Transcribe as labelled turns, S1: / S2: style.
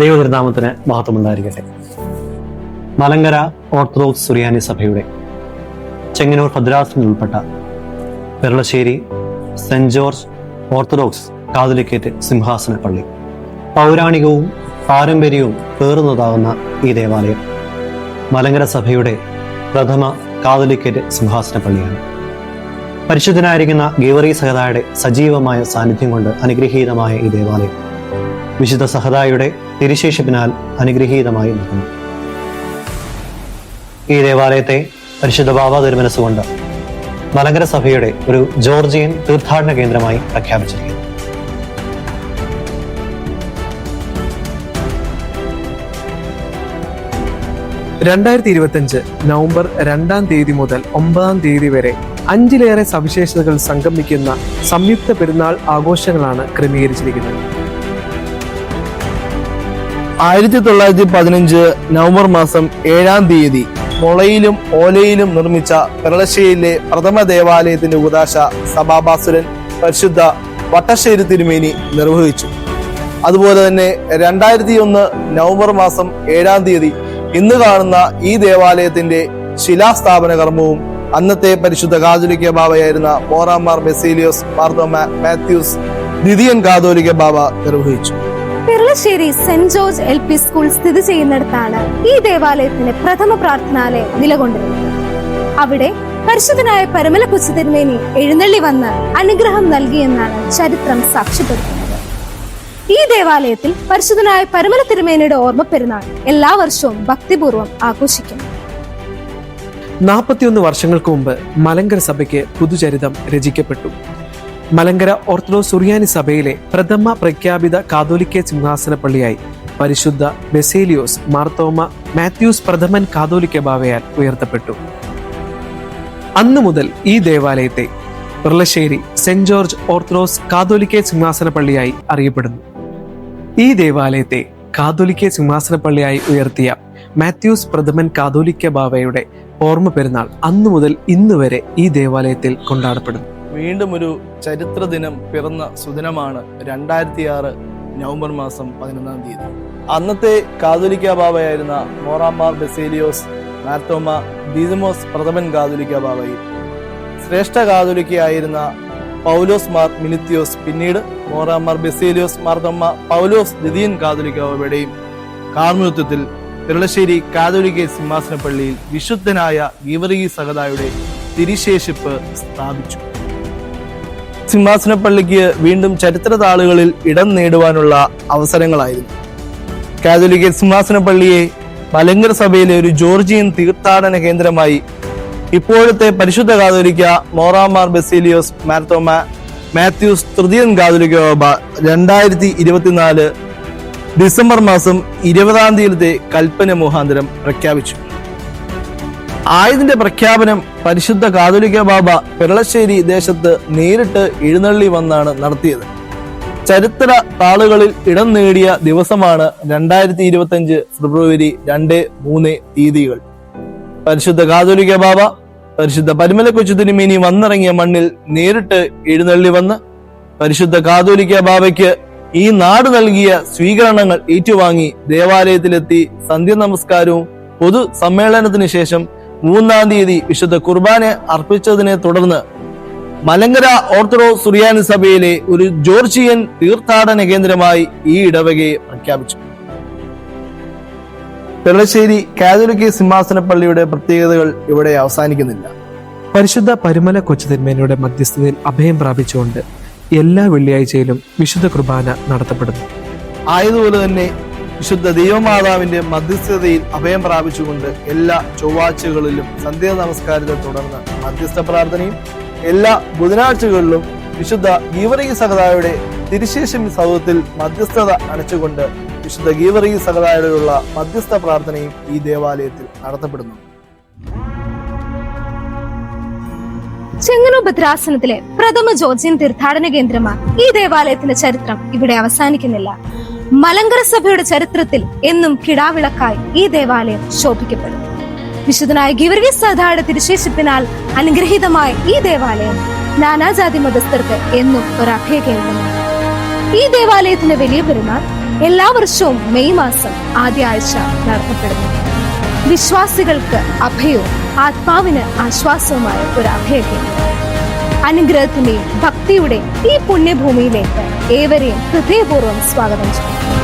S1: ദൈവതിരുനാമത്തിന് മഹത്വമുണ്ടായിരിക്കട്ടെ. Malankara orthodox സുറിയാനി സഭയുടെ ചെങ്ങന്നൂർ ഭദ്രാസനിൽ ഉൾപ്പെട്ട Peralassery saint George orthodox catholicate സിംഹാസന പള്ളി. പൗരാണികവും പാരമ്പര്യവും പേറുന്നതാകുന്ന ഈ ദേവാലയം മലങ്കര സഭയുടെ പ്രഥമ കാതലിക്കേറ്റ് സിംഹാസന പള്ളിയാണ്. പരിശുദ്ധനായിരിക്കുന്ന ഗീവറി സഹതായുടെ സജീവമായ സാന്നിധ്യം കൊണ്ട് അനുഗ്രഹീതമായ ഈ ദേവാലയം വിശുദ്ധ സഹതായുടെ തിരുശേഷിപ്പിനാൽ അനുഗ്രഹീതമായി നിൽക്കുന്നു. ഈ ദേവാലയത്തെ പരിശുദ്ധ ബാബ തിരുമനസ്സുകൊണ്ട് മലങ്കര സഭയുടെ ഒരു ജോർജിയൻ തീർത്ഥാടന കേന്ദ്രമായി പ്രഖ്യാപിച്ചിരിക്കുന്നു.
S2: രണ്ടായിരത്തി ഇരുപത്തിയഞ്ച് നവംബർ രണ്ടാം തീയതി മുതൽ ഒമ്പതാം തീയതി വരെ അഞ്ചിലേറെ സവിശേഷതകൾ സംഗമിക്കുന്ന സംയുക്ത പെരുന്നാൾ ആഘോഷങ്ങളാണ് ക്രമീകരിച്ചിരിക്കുന്നത്.
S3: ആയിരത്തി തൊള്ളായിരത്തി പതിനഞ്ച് നവംബർ മാസം ഏഴാം തീയതി മുളയിലും ഓലയിലും നിർമ്മിച്ച പെരളശ്ശേരിയിലെ പ്രഥമ ദേവാലയത്തിന്റെ ഉപദാശ സഭാഭാസുരൻ പരിശുദ്ധ വട്ടശ്ശേരി തിരുമേനി നിർവഹിച്ചു. അതുപോലെ തന്നെ രണ്ടായിരത്തി ഒന്ന് നവംബർ മാസം ഏഴാം തീയതി ഇന്ന് കാണുന്ന ഈ ദേവാലയത്തിന്റെ ശിലാസ്ഥാപന കർമ്മവും അന്നത്തെ പരിശുദ്ധ കാതോലിക്ക ബാബയായിരുന്ന മോറാമാർ ബെസീലിയോസ് മാർത്തോമ മാത്യൂസ് ദ്വിതീയൻ കാതോലിക്ക ബാബ നിർവഹിച്ചു.
S4: Peralassery saint George L P school സ്ഥിതി ചെയ്യുന്നിടത്താണ് ഈ ദേവാലയത്തിന്റെ പ്രഥമ പ്രാർത്ഥനാലയം നിലകൊണ്ടിരുന്നത്. അവിടെ പരിശുദ്ധനായ പരമല കൊച്ചുതിരുമേനി എഴുന്നള്ളി വന്ന് അനുഗ്രഹം നൽകിയെന്നാണ് ചരിത്രം സാക്ഷ്യപ്പെടുത്തുന്നത്. ഈ ദേവാലയത്തിൽ പരിശുദ്ധനായ പരമല തിരുമേനിയുടെ ഓർമ്മ പെരുന്നാൾ എല്ലാ വർഷവും ഭക്തിപൂർവം ആഘോഷിക്കുന്നു.
S2: നാൽപ്പത്തിയൊന്ന് വർഷങ്ങൾക്ക് മുമ്പ് മലങ്കര സഭയ്ക്ക് പുതുചരിതം രചിക്കപ്പെട്ടു. മലങ്കര ഓർത്തഡോക്സ് സുറിയാനി സഭയിലെ പ്രഥമ പ്രഖ്യാപിത കാതോലിക്ക സിംഹാസന പള്ളിയായി പരിശുദ്ധ ബെസേലിയോസ് മാർത്തോമ മാത്യൂസ് പ്രഥമൻ കാതോലിക്ക ബാവയാൽ ഉയർത്തപ്പെട്ടു. അന്നു മുതൽ ഈ ദേവാലയത്തെ പെർളശ്ശേരി സെന്റ് ജോർജ് ഓർത്തഡോക്സ് കാതോലിക്ക സിംഹാസന പള്ളിയായി അറിയപ്പെടുന്നു. ഈ ദേവാലയത്തെ കാതോലിക്ക സിംഹാസന പള്ളിയായി ഉയർത്തിയ മാത്യൂസ് പ്രഥമൻ കാതോലിക്ക ബാവയുടെ ഓർമ്മ പെരുന്നാൾ അന്നു മുതൽ ഇന്നുവരെ ഈ ദേവാലയത്തിൽ കൊണ്ടാടപ്പെടുന്നു.
S3: വീണ്ടും ഒരു ചരിത്ര ദിനം പിറന്ന സുദിനമാണ് രണ്ടായിരത്തി ആറ് നവംബർ മാസം പതിനൊന്നാം തീയതി. അന്നത്തെ കാതോലിക്ക ബാബയായിരുന്ന മോറാമാർ ബെസേലിയോസ് മാർത്തോമ ദീദമോസ് പ്രഥമൻ കാതോലിക്ക ബാബയും ശ്രേഷ്ഠ കാതോലിക്കയായിരുന്ന പൗലോസ് മാർ മിനിത്യോസ് പിന്നീട് മോറാമാർ ബെസേലിയോസ് മാർത്തോമ പൗലോസ് ദ്വിതീയൻ കാതോലിക്ക ബാബയുടെയും കാർമ്മികത്വത്തിൽ തിരുളശ്ശേരി കാതോലിക്ക സിംഹാസന പള്ളിയിൽ വിശുദ്ധനായ ഗീവറി സഹതായുടെ തിരിശേഷിപ്പ് സ്ഥാപിച്ചു. സിംഹാസനപ്പള്ളിക്ക് വീണ്ടും ചരിത്ര താളുകളിൽ ഇടം നേടുവാനുള്ള അവസരങ്ങളായിരുന്നു. കാതോലിക്ക സിംഹാസന പള്ളിയെ മലങ്കര സഭയിലെ ഒരു ജോർജിയൻ തീർത്ഥാടന കേന്ദ്രമായി ഇപ്പോഴത്തെ പരിശുദ്ധ കാതോലിക്ക മോറാമാർ ബെസീലിയോസ് മാർത്തോമ മാത്യൂസ് തൃതീയൻ കാതോലിക്ക സഭ രണ്ടായിരത്തി ഇരുപത്തിനാല് ഡിസംബർ മാസം ഇരുപതാം തീയതി കൽപ്പന മുഖാന്തരം പ്രഖ്യാപിച്ചു. ആയതിന്റെ പ്രഖ്യാപനം പരിശുദ്ധ കാതോലിക്ക ബാബ പെരളശ്ശേരി ദേശത്ത് നേരിട്ട് എഴുന്നള്ളി വന്നാണ് നടത്തിയത്. ചരിത്ര താളുകളിൽ ഇടം നേടിയ ദിവസമാണ് രണ്ടായിരത്തി ഇരുപത്തി അഞ്ച് ഫെബ്രുവരി രണ്ട് മൂന്ന് തീയതികൾ. പരിശുദ്ധ കാതോലിക്ക ബാബ പരിശുദ്ധ പരിമല കൊച്ചു വന്നിറങ്ങിയ മണ്ണിൽ നേരിട്ട് എഴുന്നള്ളി വന്ന് പരിശുദ്ധ കാതോലിക്ക ബാബയ്ക്ക് ഈ നാട് നൽകിയ സ്വീകരണങ്ങൾ ഏറ്റുവാങ്ങി ദേവാലയത്തിലെത്തി സന്ധ്യ നമസ്കാരവും പൊതു സമ്മേളനത്തിന് ശേഷം മൂന്നാം തീയതി വിശുദ്ധ കുർബാന അർപ്പിച്ചതിനെ തുടർന്ന് മലങ്കര ഓർത്തഡോക്സ് സുറിയാനി സഭയിലെ ഒരു ജോർജിയൻ തീർത്ഥാടന കേന്ദ്രമായി ഈ ഇടവകയെ പ്രഖ്യാപിച്ചു. പെള്ളശ്ശേരി കാതോലിക്ക സിംഹാസന പള്ളിയുടെ പ്രത്യേകതകൾ ഇവിടെ അവസാനിക്കുന്നില്ല.
S2: പരിശുദ്ധ പരിമല കൊച്ചുതിന്മേനയുടെ മധ്യസ്ഥതയിൽ അഭയം പ്രാപിച്ചുകൊണ്ട് എല്ലാ വെള്ളിയാഴ്ചയിലും വിശുദ്ധ കുർബാന നടത്തപ്പെടുന്നു.
S3: ആയതുപോലെ തന്നെ വിശുദ്ധ ദൈവമാതാവിന്റെ മധ്യസ്ഥതയിൽ അഭയം പ്രാപിച്ചുകൊണ്ട് എല്ലാ ചൊവ്വാഴ്ചകളിലും സന്ധ്യ നമസ്കാരത്തെ തുടർന്ന് മധ്യസ്ഥ പ്രാർത്ഥനയും എല്ലാ ബുധനാഴ്ചകളിലും വിശുദ്ധ ഗീവറീ സഹതായുടെ തിരുശേഷം സൗഹൃദത്തിൽ മധ്യസ്ഥത അണച്ചുകൊണ്ട് വിശുദ്ധ ഗീവറീ സഹതായുടെയുള്ള മധ്യസ്ഥ പ്രാർത്ഥനയും ഈ ദേവാലയത്തിൽ നടത്തപ്പെടുന്നു.
S4: ചെങ്ങന്നൂർ ഭദ്രാസനത്തിലെ പ്രഥമ ജോജ്യൻ തീർത്ഥാടന കേന്ദ്രമാണ് ഈ ദേവാലയത്തിന്റെ ചരിത്രം ഇവിടെ അവസാനിക്കുന്നില്ല. മലങ്കര സഭയുടെ ചരിത്രത്തിൽ എന്നും കിടാവിളക്കായി ഈ ദേവാലയം ശോഭിക്കപ്പെടും. വിശുദ്ധനായ ഗിവർഗീസ് സദായുടെ തിരുശേഷിപ്പിനാൽ അനുഗ്രഹീതമായ ഈ ദേവാലയം നാനാജാതി മതസ്ഥർക്ക് എന്നും ഒരു അഭയ കേന്ദ്രമാണ് ഈ ദേവാലയത്തിന്റെ വലിയ പെരുന്നാൾ എല്ലാ വർഷവും മെയ് മാസം ആദ്യ ആഴ്ച നടത്തപ്പെടുന്നു. വിശ്വാസികൾക്ക് അഭയവും ആത്മാവിന് ആശ്വാസവുമായ ഒരു അഭയകേന്ദ്രം അനുഗ്രഹത്തിന്റെയും ഭക്തിയുടെ ഈ പുണ്യഭൂമിയിലേക്ക് ഏവരെയും ഹൃദയപൂർവം സ്വാഗതം ചെയ്യുന്നു.